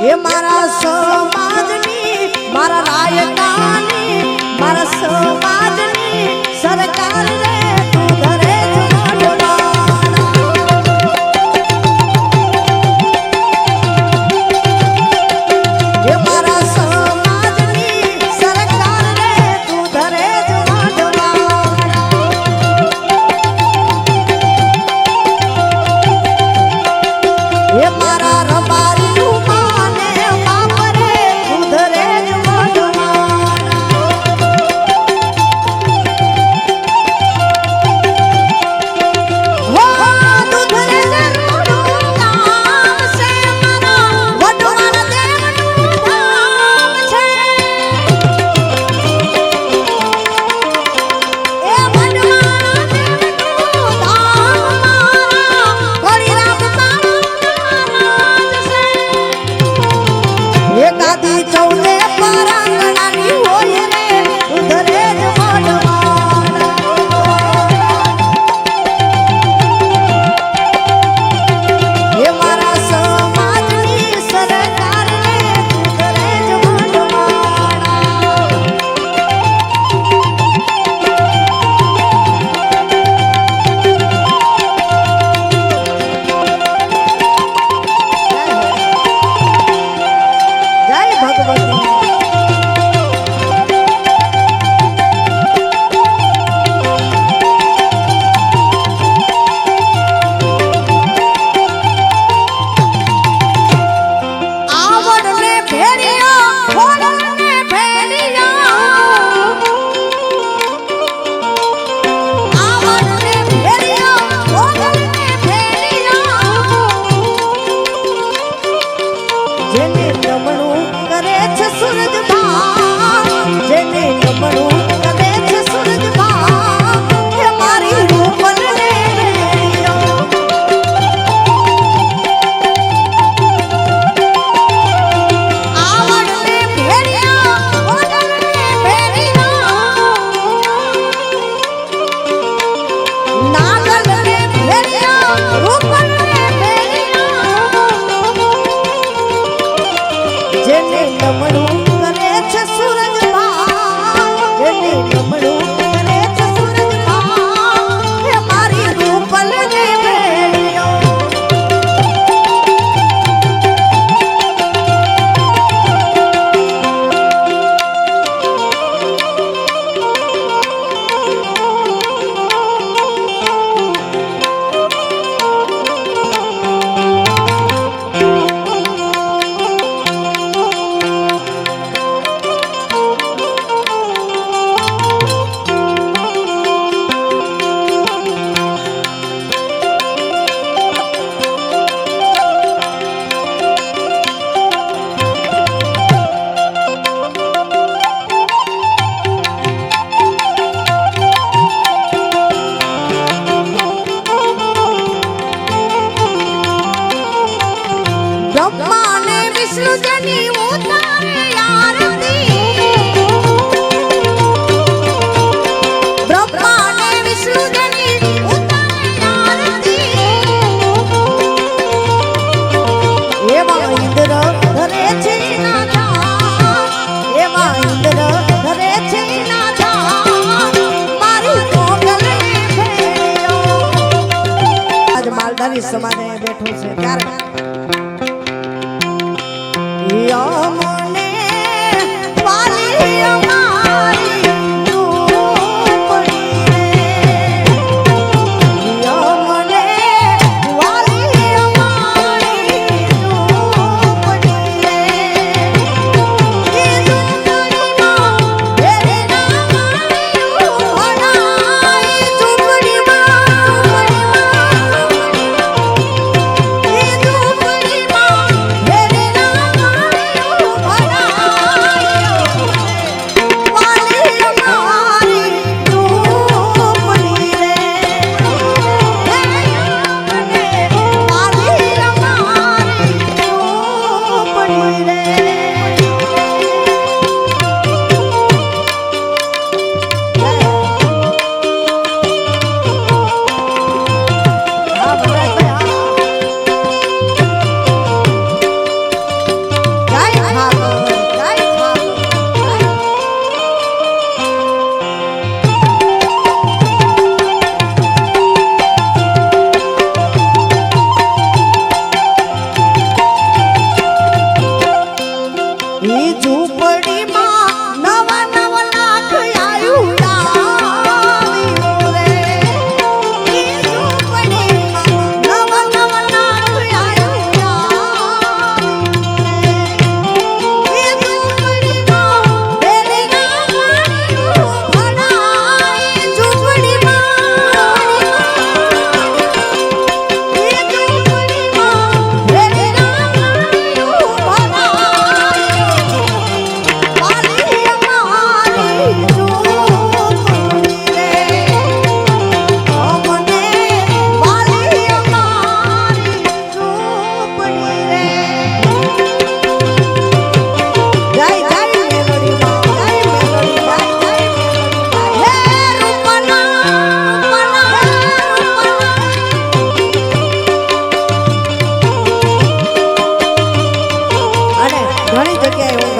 એ મારા સમાજની મારા રાયકાની મારા સૌ daddy don't let વિષ્ણુ જની ઉતારે આરતી સમાને બેઠો છે. ત્યારે 呀、啊。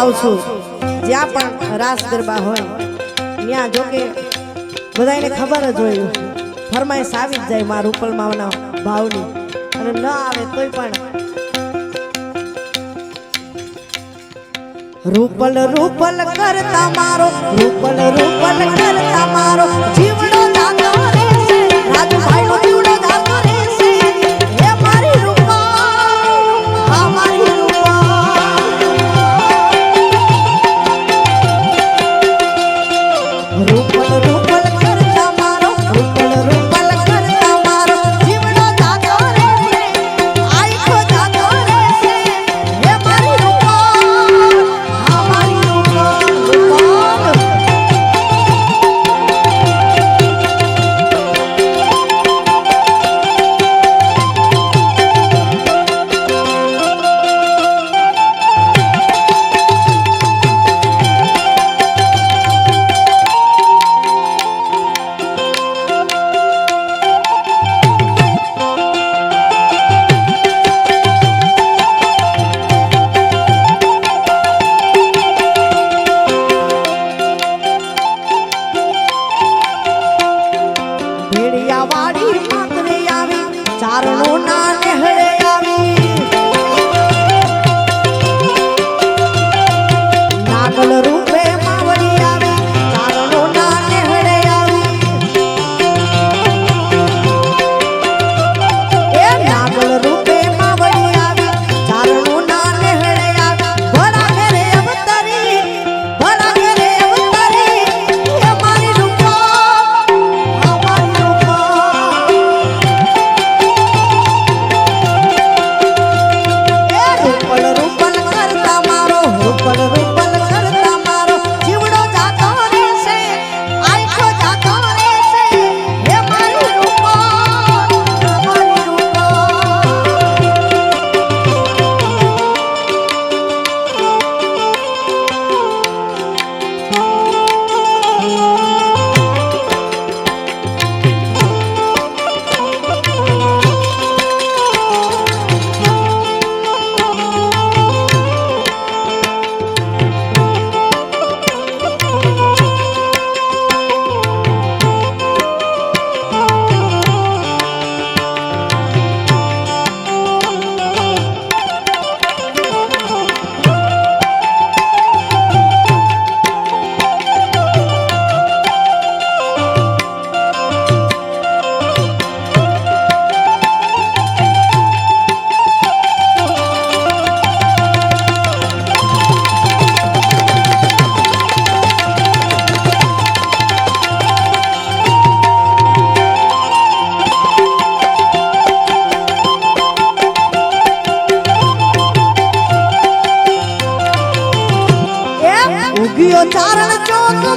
જાઉં છું. જ્યાં પણ રાસ ગરબા હોય, ત્યાં જોકે બધાને ખબર જ હોય. ફરમાઈશ આવી જ જાય મારા રૂપલ માવના ભાવની. અને ન આવે તોય પણ. રૂપલ રૂપલ કરતા મારો, રૂપલ રૂપલ કરતા મારો. જીવ காரணம் நான்.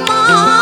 妈妈。